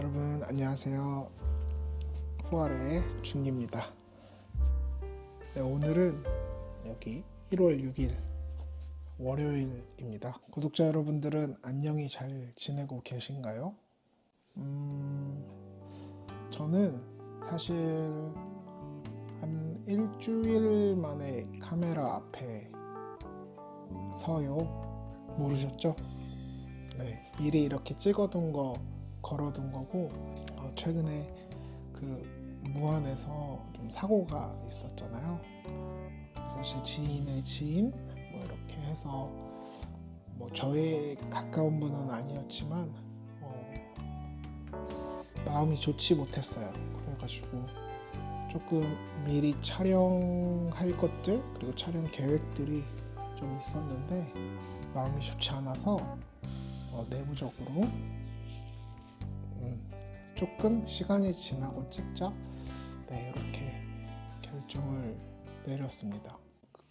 여러분 안녕하세요. 후아의 준기입니다. 네, 오늘은 여기 1월 6일 월요일입니다. 구독자 여러분들은 안녕히 잘 지내고 계신가요? 음, 저는 사실 한 일주일 만에 카메라 앞에 서요. 모르셨죠? 네, 미리 이렇게 찍어둔 거 걸어둔 거고 어, 최근에 그 무안에서 좀 사고가 있었잖아요. 그래서 제 지인의 지인 뭐 이렇게 해서 뭐 저의 가까운 분은 아니었지만 어, 마음이 좋지 못했어요. 그래가지고 조금 미리 촬영할 것들 그리고 촬영 계획들이 좀 있었는데 마음이 좋지 않아서 어, 내부적으로 음, 조금 시간이 지나고 찍자 네 이렇게 결정을 내렸습니다.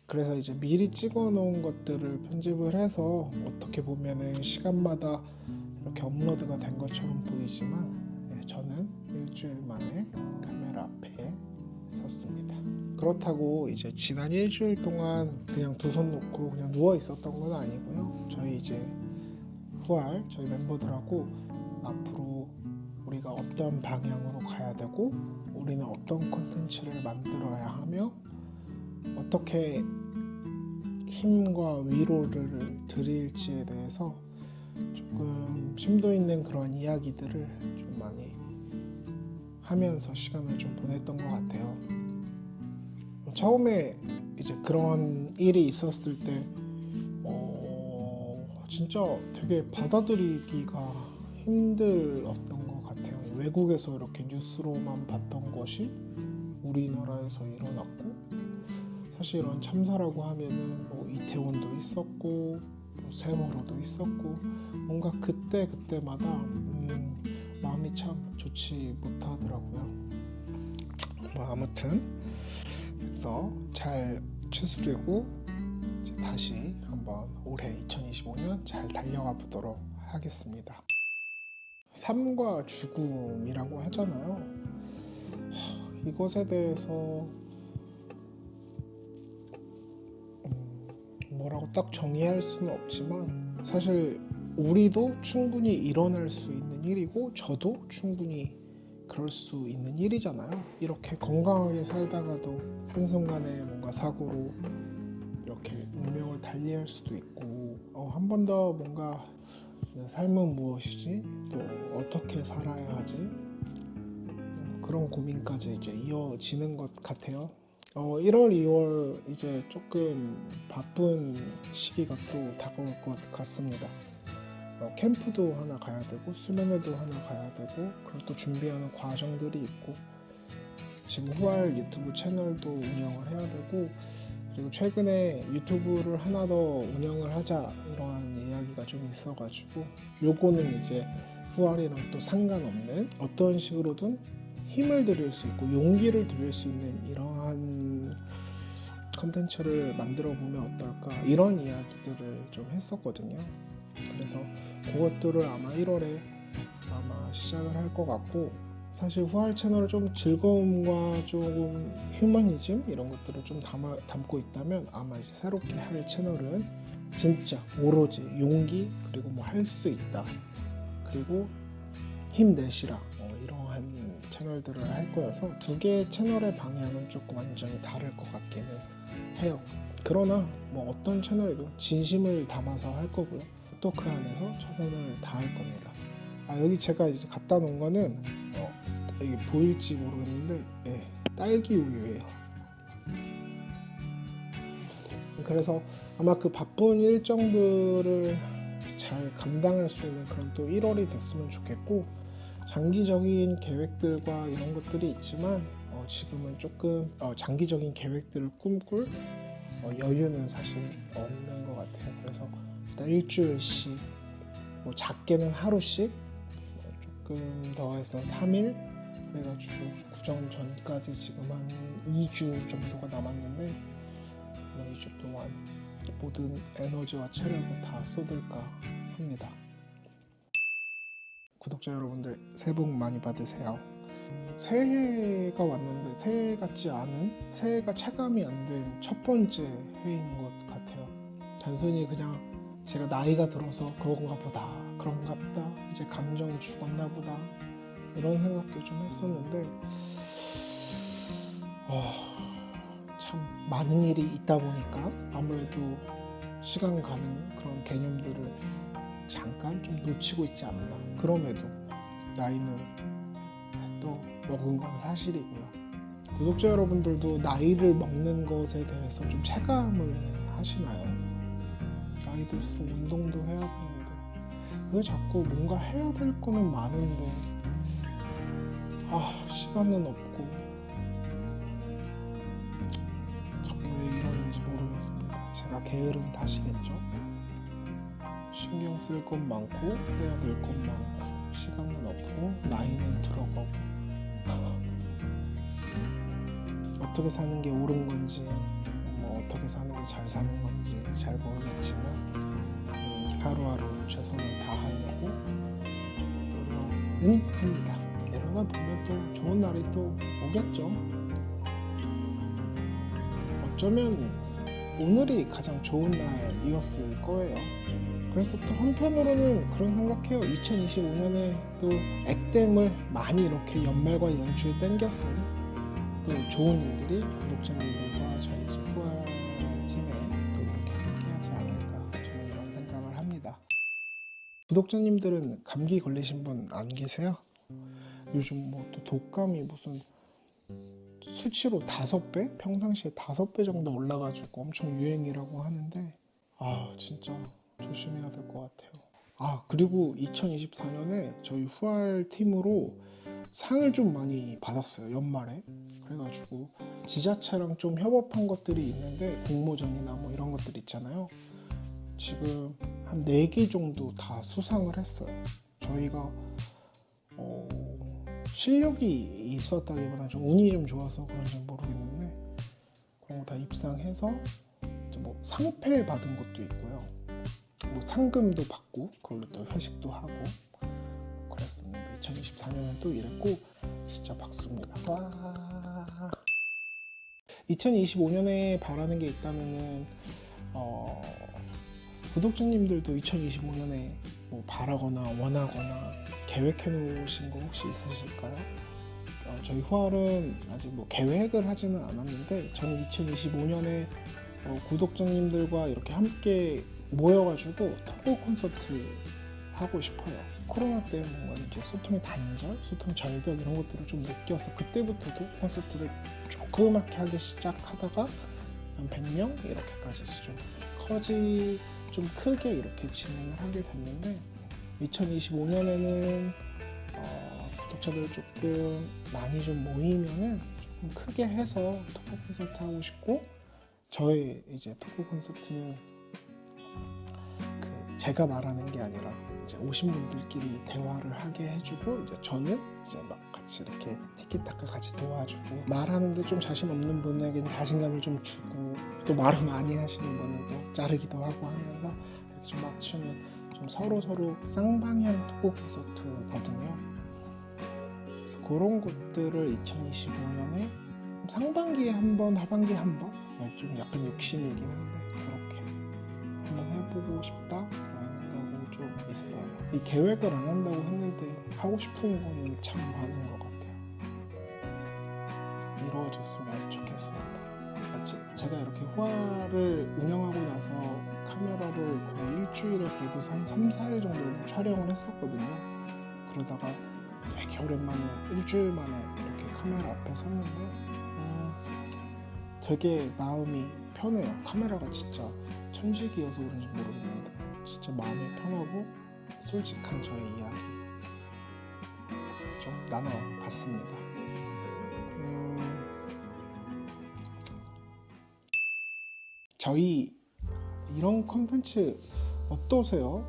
그래서 이제 미리 찍어 놓은 것들을 편집을 해서 어떻게 보면은 시간마다 이렇게 업로드가 된 것처럼 보이지만 네, 저는 일주일 만에 카메라 앞에 섰습니다. 그렇다고 이제 지난 일주일 동안 그냥 두 손 놓고 그냥 누워 있었던 건 아니고요. 저희 이제 후알 저희 멤버들하고 앞으로 우리가 어떤 방향으로 가야 되고 우리는 어떤 컨텐츠를 만들어야 하며 어떻게 힘과 위로를 드릴지에 대해서 조금 심도 있는 그런 이야기들을 좀 많이 하면서 시간을 좀 보냈던 것 같아요. 처음에 이제 그런 일이 있었을 때 어, 진짜 되게 받아들이기가 힘들었던. 외국에서 이렇게 뉴스로만 봤던 것이 우리나라에서 일어났고 사실 이런 참사라고 하면은 뭐 이태원도 있었고 뭐 세월호도 있었고 뭔가 그때 그때마다 음, 마음이 참 좋지 못하더라고요. 뭐 아무튼 그래서 잘 추스리고 이제 다시 한번 올해 2025년 잘 달려가 보도록 하겠습니다. 삶과 죽음이라고 하잖아요. 하, 이것에 대해서 음, 뭐라고 딱 정의할 수는 없지만 사실 우리도 충분히 일어날 수 있는 일이고 저도 충분히 그럴 수 있는 일이잖아요. 이렇게 건강하게 살다가도 한순간에 뭔가 사고로 이렇게 운명을 달리할 수도 있고 어, 한 번 더 뭔가 삶은 무엇이지? 또 어떻게 살아야 하지? 어, 그런 고민까지 이제 이어지는 것 같아요. 어, 1월, 2월 이제 조금 바쁜 시기가 또 다가올 것 같습니다. 어, 캠프도 하나 가야 되고 수련회도 하나 가야 되고 그리고 또 준비하는 과정들이 있고 지금 후알 유튜브 채널도 운영을 해야 되고 그리고 최근에 유튜브를 하나 더 운영을 하자 이러한 이야기가 좀 있어가지고 요거는 이제 후알이랑 또 상관없는 어떤 식으로든 힘을 드릴 수 있고 용기를 드릴 수 있는 이러한 컨텐츠를 만들어 보면 어떨까 이런 이야기들을 좀 했었거든요. 그래서 그것들을 아마 1월에 아마 시작을 할 것 같고 사실 후알 채널을 좀 즐거움과 조금 휴머니즘 이런 것들을 좀 담아, 담고 있다면 아마 이제 새롭게 할 채널은 진짜 오로지 용기 그리고 뭐 할 수 있다 그리고 힘내시라 어, 이러한 채널들을 할 거여서 두 개의 채널의 방향은 조금 완전히 다를 것 같기는 해요. 그러나 뭐 어떤 채널에도 진심을 담아서 할 거고요. 또 그 안에서 최선을 다할 겁니다. 아 여기 제가 이제 갖다 놓은 거는 어, 이게 보일지 모르겠는데 예, 딸기 우유예요. 그래서 아마 그 바쁜 일정들을 잘 감당할 수 있는 그런 또 1월이 됐으면 좋겠고 장기적인 계획들과 이런 것들이 있지만 어, 지금은 조금 어, 장기적인 계획들을 꿈꿀 어, 여유는 사실 없는 것 같아요. 그래서 일단 일주일씩 뭐 작게는 하루씩 뭐 조금 더 해서 3일 그래가지고 구정 전까지 지금 한 2주 정도가 남았는데 뭐 2주 동안 모든 에너지와 체력을 다 쏟을까 합니다. 구독자 여러분들 새해 복 많이 받으세요. 새해가 왔는데 새해 같지 않은 새해가 체감이 안 된 첫 번째 해인 것 같아요. 단순히 그냥 제가 나이가 들어서 그런가 보다 그런가 보다 이제 감정이 죽었나 보다 이런 생각도 좀 했었는데 어, 참 많은 일이 있다 보니까 아무래도 시간 가는 그런 개념들을 잠깐 좀 놓치고 있지 않나. 그럼에도 나이는 또 먹은 건 사실이고요. 구독자 여러분들도 나이를 먹는 것에 대해서 좀 체감을 하시나요? 나이 들수록 운동도 해야 되는데. 왜 자꾸 뭔가 해야 될 거는 많은데 아 시간은 없고 자꾸 왜 이러는지 모르겠습니다 제가 게으른 탓이겠죠? 신경 쓸 것 많고 해야 될 것 많고 시간은 없고 나이는 들어가고 어떻게 사는 게 옳은 건지 뭐 어떻게 사는 게 잘 사는 건지 잘 모르겠지만 음, 하루하루 최선을 다하려고 노력은 합니다. 이러다 보면 또 좋은 날이 또 오겠죠. 어쩌면 오늘이 가장 좋은 날이었을 거예요. 그래서 또 한편으로는 그런 생각해요. 2025년에 또 액땜을 많이 이렇게 연말과 연초에 땡겼으니 또 좋은 일들이 구독자님들과 저희 이제 후알 팀에 또 이렇게 함께하지 않을까 저는 이런 생각을 합니다. 구독자님들은 감기 걸리신 분 안 계세요? 요즘 뭐 또 독감이 무슨 수치로 다섯 배? 평상시에 다섯 배 정도 올라가지고 엄청 유행이라고 하는데 아 진짜 조심해야 될 것 같아요. 아 그리고 2024년에 저희 후알 팀으로 상을 좀 많이 받았어요 연말에. 그래가지고 지자체랑 좀 협업한 것들이 있는데 공모전이나 뭐 이런 것들 있잖아요. 지금 한 4개 정도 다 수상을 했어요. 저희가 어, 실력이 있었다기보다 좀 운이 좀 좋아서 그런지 모르겠는데 그런 거 다 입상해서 뭐 상패 받은 것도 있고요 뭐 상금도 받고 그걸로 또 회식도 하고 그랬었는데 2024년은 또 이랬고 진짜 박수입니다. 와. 2025년에 바라는 게 있다면은 어, 구독자님들도 2025년에 뭐 바라거나 원하거나 계획해 놓으신 거 혹시 있으실까요? 어, 저희 후알은 아직 뭐 계획을 하지는 않았는데 저는 2025년에 어, 구독자님들과 이렇게 함께 모여가지고 토크 콘서트 하고 싶어요. 코로나 때문에 뭔가 이제 소통의 단절, 소통 절벽 이런 것들을 좀 느껴서 그때부터도 콘서트를 조그맣게 하기 시작하다가 한 100명 이렇게까지 좀 커지 좀 크게 이렇게 진행을 하게 됐는데 2025년에는 어, 구독자들 조금 많이 좀 모이면은 조금 크게 해서 토크 콘서트 하고 싶고 저의 이제 토크 콘서트는 그 제가 말하는 게 아니라 이제 오신 분들끼리 대화를 하게 해주고 이제 저는 이제 막 같이 이렇게 티키타카 같이 도와주고 말하는데 좀 자신 없는 분에게는 자신감을 좀 주고 또 말을 많이 하시는 분은 또 자르기도 하고 하면서 이렇게 좀 맞추는 좀 서로 서로 쌍방향 토크 콘서트거든요. 그래서 그런 것들을 2025년에 상반기에 한 번, 하반기에 한 번, 네, 좀 약간 욕심이긴 한데 그렇게 한번 해보고 싶다라는 생각은 좀 있어요. 이 계획을 안 한다고 했는데 하고 싶은 거는 참 많은 것 같아요. 이루어졌으면 좋겠습니다. 제- 제가 이렇게 후화를 운영하고 나서 카메라를 거의 일주일에 그래도 한 3, 4일 정도 촬영을 했었거든요. 그러다가 되게 오랜만에 일주일 만에 이렇게 카메라 앞에 섰는데 음, 되게 마음이 편해요. 카메라가 진짜 천직이어서 그런지 모르겠는데 진짜 마음이 편하고 솔직한 저의 이야기 좀 나눠봤습니다. 저희 이런 컨텐츠 어떠세요?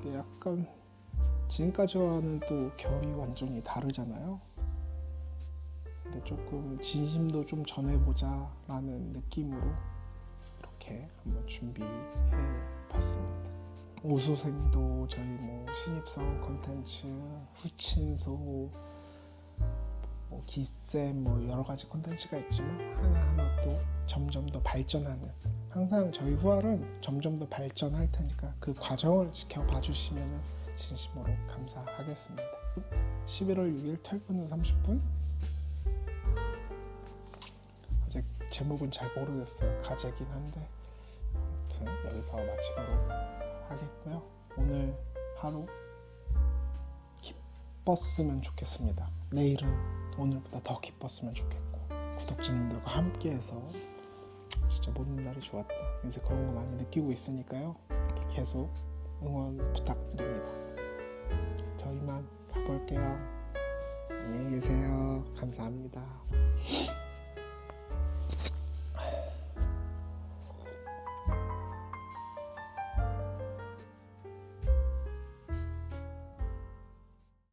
이게 약간 지금까지와는 또 결이 완전히 다르잖아요. 근데 조금 진심도 좀 전해보자라는 느낌으로 이렇게 한번 준비해 봤습니다. 오수생도 저희 뭐 신입사원 콘텐츠, 후친소, 뭐 기쌤 뭐 여러 가지 콘텐츠가 있지만 하나하나 또 점점 더 발전하는 항상 저희 후알은 점점 더 발전할 테니까 그 과정을 지켜봐 주시면 진심으로 감사하겠습니다. 11월 6일 퇴근 후 30분 아직 제목은 잘 모르겠어요. 가제긴 한데 아무튼 여기서 마치도록 하겠고요. 오늘 하루 기뻤으면 좋겠습니다. 내일은 오늘보다 더 기뻤으면 좋겠고 구독자님들과 함께해서 진짜 모든 날이 좋았다. 요새 그런 거 많이 느끼고 있으니까요. 계속 응원 부탁드립니다. 저희만 가볼게요. 안녕히 계세요. 감사합니다.